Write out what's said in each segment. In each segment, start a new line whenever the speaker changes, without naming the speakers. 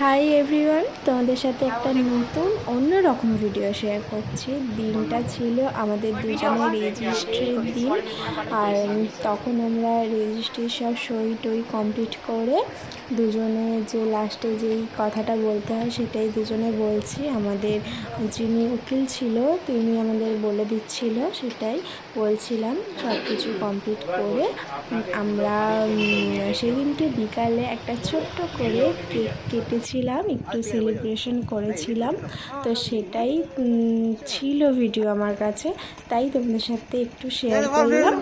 Hi everyone তোমাদের সাথে একটা নতুন অন্য রকম ভিডিও শেয়ার করছি। দিনটা ছিল আমাদের দুজনের রেজিস্ট্রির দিন। আর তখন আমরা রেজিস্ট্রির সব সই টই কমপ্লিট করে দুজনে যে লাস্টে যেই কথাটা বলতে হয় সেটাই দুজনে বলছি। আমাদের যিনি উকিল ছিল তিনি আমাদের বলে দিচ্ছিল সেটাই বলছিলাম। সব কিছু কমপ্লিট করে আমরা সেদিনকে বিকালে একটা ছোট্ট করে কেক কেটেছিলাম একটু সেলিব্রেশন করেছিলাম। তো সেটাই ছিল ভিডিও আমার কাছে। তাই তোমাদের সাথে একটু শেয়ার করলাম।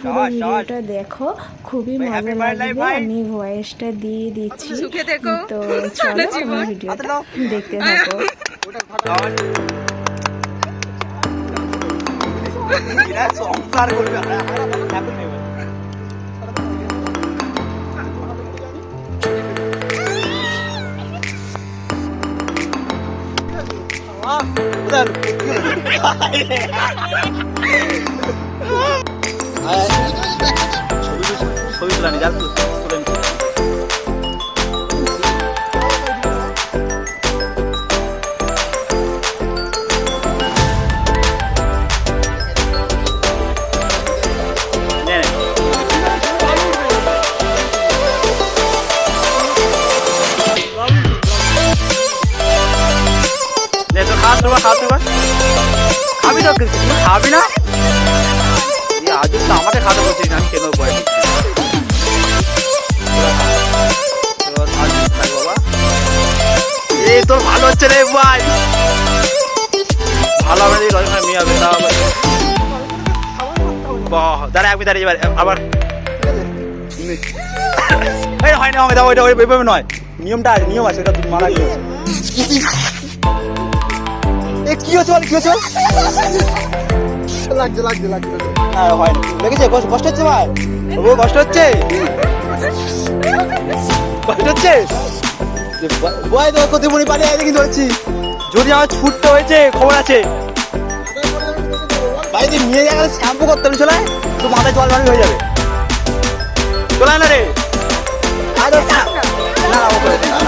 পুরো ভিডিওটা দেখো। খুবই মজা লাগবে। আমি ভয়েসটা দিয়ে দিচ্ছি।
সুখে
তো চলো তোমরা ভিডিওটা দেখতে থাকো।
সংসার করবে ছবি তোলা নি যাব নে, তোর খাওয়া দাওয়া, খাওয়া দাওয়া। খাবি তো? খাবি না? আজ তো আমাকে খাওয়া বলছিস আমি কেন এই তোর ভালো হচ্ছে রে ভাই। ভালো হবে দেখি রজনা মেয়ে হবে আবার। বাহ দাঁড়া আমি দাঁড়িয়ে এবার আবার। হয় না হবে ওইটা ওইভাবে নয়। নিয়মটা আছে নিয়ম আছে মানা নিয়ম আছে এ, কি হচ্ছে বল, কি হচ্ছে
লাগছে লাগছে লাগছে
হয় না। লেগেছে কষ্ট হচ্ছে ভাই? ও কষ্ট হচ্ছে? কষ্ট হচ্ছে? বয় তো কত মনে পালিয়ে আয় কিন্তু হচ্ছি যদি আমার ছুটতে হয়েছে, খবর আছে। তুই নিয়ে যাবে শ্যাম্পু করতে হবে, চলে তো মাথায় জল মারি হয়ে যাবে। চলে না রে। না না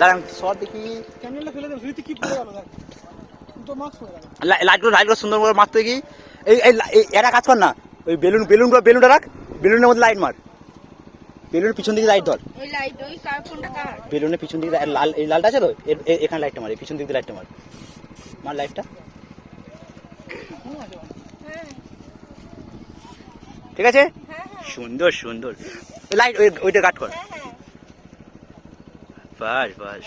দাঁড়ান। শর্ট দেখি।
ক্যান্ডেলটা ফেলে দেবে কি পড়ে গেল? দেখ। তুই তো মাস্ক পরে গেল।
লা- লাইটগুলো লাইটগুলো সুন্দর করে মারতে কি এই এই কাজ কর না। ওই বেলুন বেলুনগুলো বেলুনটা রাখ। বেলুনের মধ্যে লাইট মার। বেলুনের পিছন দিকে লাইট ধর।
লাইট ওই কার ফোনটা কার?
বেলুনের পিছন দিকে লাল এই লালটা আছে তো? এখানে লাইটটা মার এই পিছন দিক দিয়ে লাইটটা মার। মার লাইটটা। ঠিক আছে? সুন্দর সুন্দর। লাইট ওইটা কাট কর। Vai, vai.